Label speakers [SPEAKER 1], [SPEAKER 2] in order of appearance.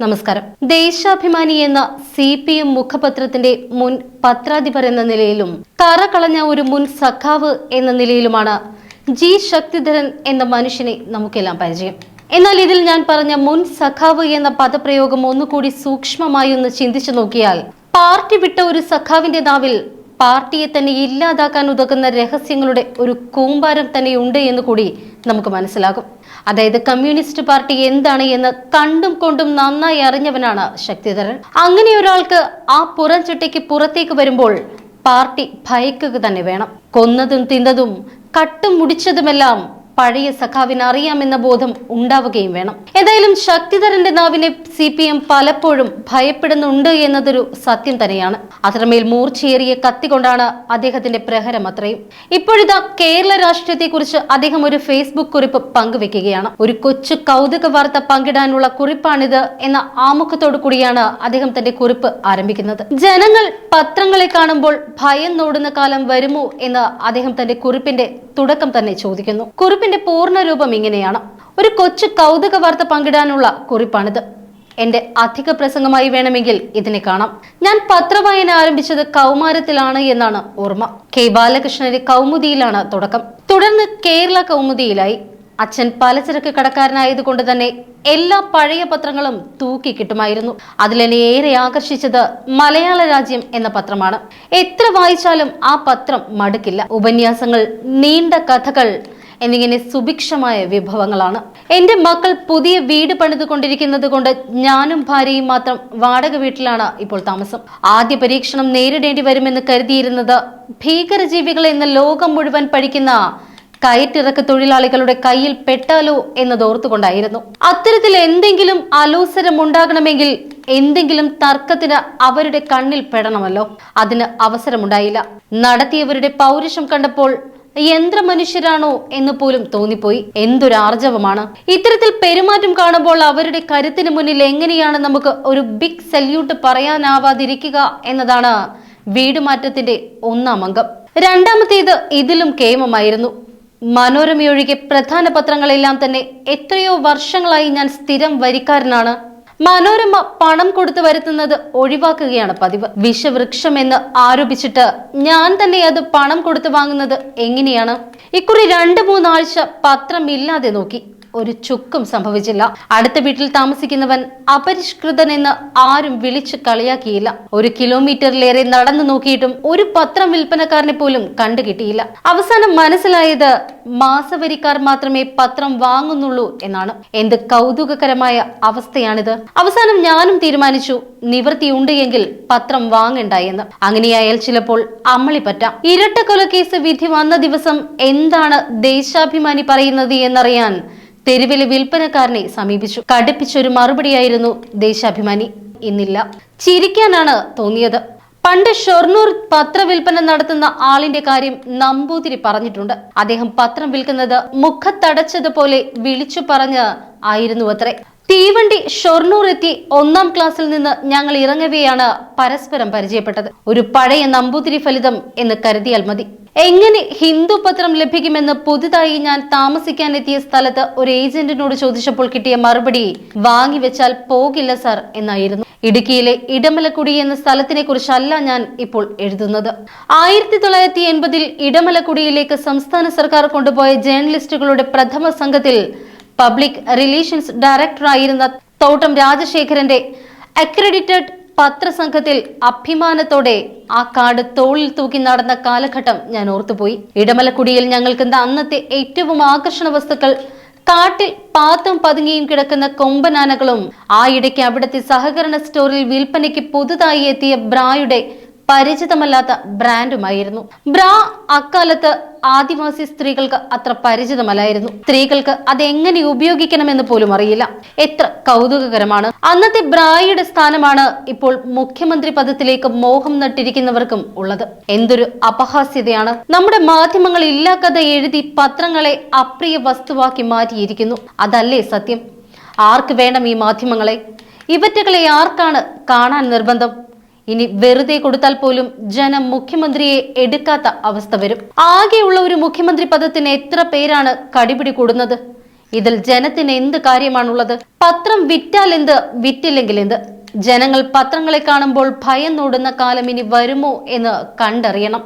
[SPEAKER 1] നമസ്കാരം. ദേശാഭിമാനി എന്ന C P M മുഖപത്രത്തിന്റെ മുൻ പത്രാധിപർ എന്ന നിലയിലും തറ കളഞ്ഞ ഒരു മുൻ സഖാവ് എന്ന നിലയിലുമാണ് ജി ശക്തിധരൻ എന്ന മനുഷ്യനെ നമുക്കെല്ലാം പരിചയം. എന്നാൽ ഇതിൽ ഞാൻ പറഞ്ഞ മുൻ സഖാവ് എന്ന പദപ്രയോഗം ഒന്നുകൂടി സൂക്ഷ്മമായി ഒന്ന് ചിന്തിച്ചു നോക്കിയാൽ പാർട്ടി വിട്ട ഒരു സഖാവിന്റെ നാവിൽ പാർട്ടിയെ തന്നെ ഇല്ലാതാക്കാൻ ഉതകുന്ന രഹസ്യങ്ങളുടെ ഒരു കൂമ്പാരം തന്നെയുണ്ട് എന്ന് കൂടി നമുക്ക് മനസ്സിലാകും. അതായത് കമ്മ്യൂണിസ്റ്റ് പാർട്ടി എന്താണ് എന്ന് കണ്ടും കൊണ്ടും നന്നായി അറിഞ്ഞവനാണ് ശക്തിധരൻ. അങ്ങനെ ഒരാൾക്ക് ആ പുറം ചിട്ടയ്ക്ക് പുറത്തേക്ക് വരുമ്പോൾ പാർട്ടി ഭയക്കുക തന്നെ വേണം. കൊന്നതും തിന്നതും കട്ടും മുടിച്ചതുമെല്ലാം പഴയ സഖാവിന് അറിയാമെന്ന ബോധം ഉണ്ടാവുകയും വേണം. ഏതായാലും ശക്തിധരന്റെ നാവിനെ സി പി എം പലപ്പോഴും ഭയപ്പെടുന്നുണ്ട് എന്നതൊരു സത്യം തന്നെയാണ്. അത്രമേൽ മൂർച്ചയേറിയ കത്തി കൊണ്ടാണ് അദ്ദേഹത്തിന്റെ പ്രഹരം അത്രയും. ഇപ്പോഴിതാ കേരള രാഷ്ട്രീയത്തെക്കുറിച്ച് അദ്ദേഹം ഒരു ഫേസ്ബുക്ക് കുറിപ്പ് പങ്കുവെക്കുകയാണ്. ഒരു കൊച്ചു കൗതുക വാർത്ത പങ്കിടാനുള്ള കുറിപ്പാണിത് എന്ന ആമുഖത്തോടു കൂടിയാണ് അദ്ദേഹം തന്റെ കുറിപ്പ് ആരംഭിക്കുന്നത്. ജനങ്ങൾ പത്രങ്ങളെ കാണുമ്പോൾ ഭയം നോടുന്ന കാലം വരുമോ എന്ന് അദ്ദേഹം തന്റെ കുറിപ്പിന്റെ തുടക്കം തന്നെ ചോദിക്കുന്നു. കുറിപ്പിന്റെ പൂർണ രൂപം ഇങ്ങനെയാണ്. ഒരു കൊച്ചു കൗതുക വാർത്ത പങ്കിടാനുള്ള കുറിപ്പാണിത്. എന്റെ അധിക പ്രസംഗമായി വേണമെങ്കിൽ ഇതിനെ കാണാം. ഞാൻ പത്രവായന ആരംഭിച്ചത് കൗമാരത്തിലാണ് എന്നാണ് ഓർമ്മ. കെ. ബാലകൃഷ്ണന്റെ കൗമുദിയിലാണ് തുടക്കം. തുടർന്ന് കേരള കൗമുദിയിലായി. അച്ഛൻ പലചരക്ക് കടക്കാരനായതുകൊണ്ട് തന്നെ എല്ലാ പഴയ പത്രങ്ങളും തൂക്കി കിട്ടുമായിരുന്നു. അതിലെന്നെ ഏറെ ആകർഷിച്ചത് മലയാള രാജ്യം എന്ന പത്രമാണ്. എത്ര വായിച്ചാലും ആ പത്രം മടുക്കില്ല. ഉപന്യാസങ്ങൾ നീണ്ട കഥകൾ എന്നിങ്ങനെ സുഭിക്ഷമായ വിഭവങ്ങളാണ്. എന്റെ മക്കൾ പുതിയ വീട് പണിതുകൊണ്ടിരിക്കുന്നത് കൊണ്ട് ഞാനും ഭാര്യയും മാത്രം വാടക വീട്ടിലാണ് ഇപ്പോൾ താമസം. ആദ്യ പരീക്ഷണം നേരിടേണ്ടി വരുമെന്ന് കരുതിയിരുന്നത് ഭീകരജീവികൾ എന്ന ലോകം മുഴുവൻ പഠിക്കുന്ന കയറ്റിറക്ക് തൊഴിലാളികളുടെ കയ്യിൽ പെട്ടാലോ എന്നതോർത്തുകൊണ്ടായിരുന്നു അത്തരത്തിൽ എന്തെങ്കിലും അലോസരം ഉണ്ടാകണമെങ്കിൽ എന്തെങ്കിലും തർക്കത്തിന് അവരുടെ കണ്ണിൽ പെടണമല്ലോ. അതിന് അവസരമുണ്ടായില്ല. നടത്തിയവരുടെ പൗരുഷം കണ്ടപ്പോൾ യന്ത്രമനുഷ്യരാണോ എന്ന് പോലും തോന്നിപ്പോയി. എന്തൊരു ആർജവമാണ്. ഇത്തരത്തിൽ പെരുമാറ്റം കാണുമ്പോൾ അവരുടെ കരുത്തിന് മുന്നിൽ എങ്ങനെയാണ് നമുക്ക് ഒരു ബിഗ് സല്യൂട്ട് പറയാനാവാതിരിക്കുക എന്നതാണ് വീടുമാറ്റത്തിന്റെ ഒന്നാം അംഗം. രണ്ടാമത്തേത് ഇതിലും കേമമായിരുന്നു. മനോരമയൊഴികെ പ്രധാന പത്രങ്ങളെല്ലാം തന്നെ എത്രയോ വർഷങ്ങളായി ഞാൻ സ്ഥിരം വരിക്കാരനാണ്. മനോരമ പണം കൊടുത്തു വരുത്തുന്നത് ഒഴിവാക്കുകയാണ് പതിവ്. വിഷവൃക്ഷം എന്ന് ആരോപിച്ചിട്ട് ഞാൻ തന്നെ അത് പണം കൊടുത്തു വാങ്ങുന്നത് എങ്ങനെയാണ്? ഇക്കുറി രണ്ട് മൂന്നാഴ്ച പത്രം ഇല്ലാതെ നോക്കി. ഒരു ചുക്കും സംഭവിച്ചില്ല. അടുത്ത വീട്ടിൽ താമസിക്കുന്നവൻ അപരിഷ്കൃതൻ എന്ന് ആരും വിളിച്ച് കളിയാക്കിയില്ല. ഒരു കിലോമീറ്ററിലേറെ നടന്നു നോക്കിയിട്ടും ഒരു പത്രം വിൽപ്പനക്കാരനെ പോലും കണ്ടുകിട്ടിയില്ല. അവസാനം മനസ്സിലായത് മാസവരിക്കാർ മാത്രമേ പത്രം വാങ്ങുന്നുള്ളൂ എന്നാണ്. എന്ത് കൗതുകകരമായ അവസ്ഥയാണിത്. അവസാനം ഞാനും തീരുമാനിച്ചു നിവൃത്തിയുണ്ട് എങ്കിൽ പത്രം വാങ്ങണ്ട എന്ന്. അങ്ങനെയായാൽ ചിലപ്പോൾ അമ്മളി പറ്റാം. ഇരട്ട കൊലക്കേസ് വിധി വന്ന ദിവസം എന്താണ് ദേശാഭിമാനി പറയുന്നത് എന്നറിയാൻ തെരുവിലെ വിൽപ്പനക്കാരനെ സമീപിച്ചു. കടുപ്പിച്ചൊരു മറുപടിയായിരുന്നു ദേശാഭിമാനി. ഇന്നില്ല. ചിരിക്കാനാണ് തോന്നിയത്. പണ്ട് ഷൊർണൂർ പത്രവിൽപ്പന നടത്തുന്ന ആളിന്റെ കാര്യം നമ്പൂതിരി പറഞ്ഞിട്ടുണ്ട്. അദ്ദേഹം പത്രം വിൽക്കുന്നത് മുഖത്തടച്ചതുപോലെ വിളിച്ചു പറഞ്ഞ് ആയിരുന്നു അത്രേ. തീവണ്ടി ഷൊർണൂർ എത്തി ഒന്നാം ക്ലാസ്സിൽ നിന്ന് ഞങ്ങൾ ഇറങ്ങവെയാണ് പരസ്പരം പരിചയപ്പെട്ടത്. ഒരു പഴയ നമ്പൂതിരി ഫലിതം എന്ന് കരുതിയാൽ മതി. എങ്ങനെ ഹിന്ദു പത്രം ലഭിക്കുമെന്ന് പുതുതായി ഞാൻ താമസിക്കാൻ എത്തിയ സ്ഥലത്ത് ഒരു ഏജന്റിനോട് ചോദിച്ചപ്പോൾ കിട്ടിയ മറുപടി വാങ്ങിവെച്ചാൽ പോകില്ല സാർ എന്നായിരുന്നു. ഇടുക്കിയിലെ ഇടമലക്കുടി എന്ന സ്ഥലത്തിനെ കുറിച്ചല്ല ഞാൻ ഇപ്പോൾ എഴുതുന്നത്. ആയിരത്തി തൊള്ളായിരത്തി എൺപതിൽ ഇടമലക്കുടിയിലേക്ക് സംസ്ഥാന സർക്കാർ കൊണ്ടുപോയ ജേർണലിസ്റ്റുകളുടെ പ്രഥമ സംഘത്തിൽ പബ്ലിക് റിലേഷൻസ് ഡയറക്ടറായിരുന്ന തോട്ടം രാജശേഖരന്റെ അക്രഡിറ്റഡ് പത്രസംഘത്തിൽ അഭിമാനത്തോടെ ആ കാട് തോളിൽ തൂക്കി നടന്ന കാലഘട്ടം ഞാൻ ഓർത്തുപോയി. ഇടമലക്കുടിയിൽ ഞങ്ങൾക്ക് അന്നത്തെ ഏറ്റവും ആകർഷണ വസ്തുക്കൾ കാട്ടിൽ പാത്തും പതുങ്ങിയും കിടക്കുന്ന കൊമ്പനാനകളും ആ ഇടയ്ക്ക് അവിടുത്തെ സഹകരണ സ്റ്റോറിൽ വിൽപ്പനയ്ക്ക് പുതുതായി എത്തിയ ബ്രായുടെ പരിചിതമല്ലാത്ത ബ്രാൻഡുമായിരുന്നു. ബ്രാ അക്കാലത്ത് ആദിവാസി സ്ത്രീകൾക്ക് അത്ര പരിചിതമല്ലായിരുന്നു. സ്ത്രീകൾക്ക് അതെങ്ങനെ ഉപയോഗിക്കണമെന്ന് പോലും അറിയില്ല. എത്ര കൗതുകകരമാണ്. അന്നത്തെ ബ്രായുടെ സ്ഥാനമാണ് ഇപ്പോൾ മുഖ്യമന്ത്രി പദത്തിലേക്ക് മോഹം നട്ടിരിക്കുന്നവർക്കും ഉള്ളത്. എന്തൊരു അപഹാസ്യതയാണ്. നമ്മുടെ മാധ്യമങ്ങൾ ഇല്ലാ കഥ എഴുതി പത്രങ്ങളെ അപ്രിയ വസ്തുവാക്കി മാറ്റിയിരിക്കുന്നു. അതല്ലേ സത്യം? ആർക്ക് വേണം ഈ മാധ്യമങ്ങളെ? ഇവറ്റകളെ ആർക്കാണ് കാണാൻ നിർബന്ധം? ഇനി വെറുതെ കൊടുത്താൽ പോലും ജനം മുഖ്യമന്ത്രിയെ എടുക്കാത്ത അവസ്ഥ വരും. ആകെയുള്ള ഒരു മുഖ്യമന്ത്രി പദത്തിന് എത്ര പേരാണ് കടിപിടി കൂടുന്നത്? ഇതിൽ ജനത്തിന് എന്ത് കാര്യമാണുള്ളത്? പത്രം വിറ്റാൽ എന്ത് വിറ്റില്ലെങ്കിൽ എന്ത്? ജനങ്ങൾ പത്രങ്ങളെ കാണുമ്പോൾ ഭയം നോടുന്ന കാലം ഇനി വരുമോ എന്ന് കണ്ടറിയണം.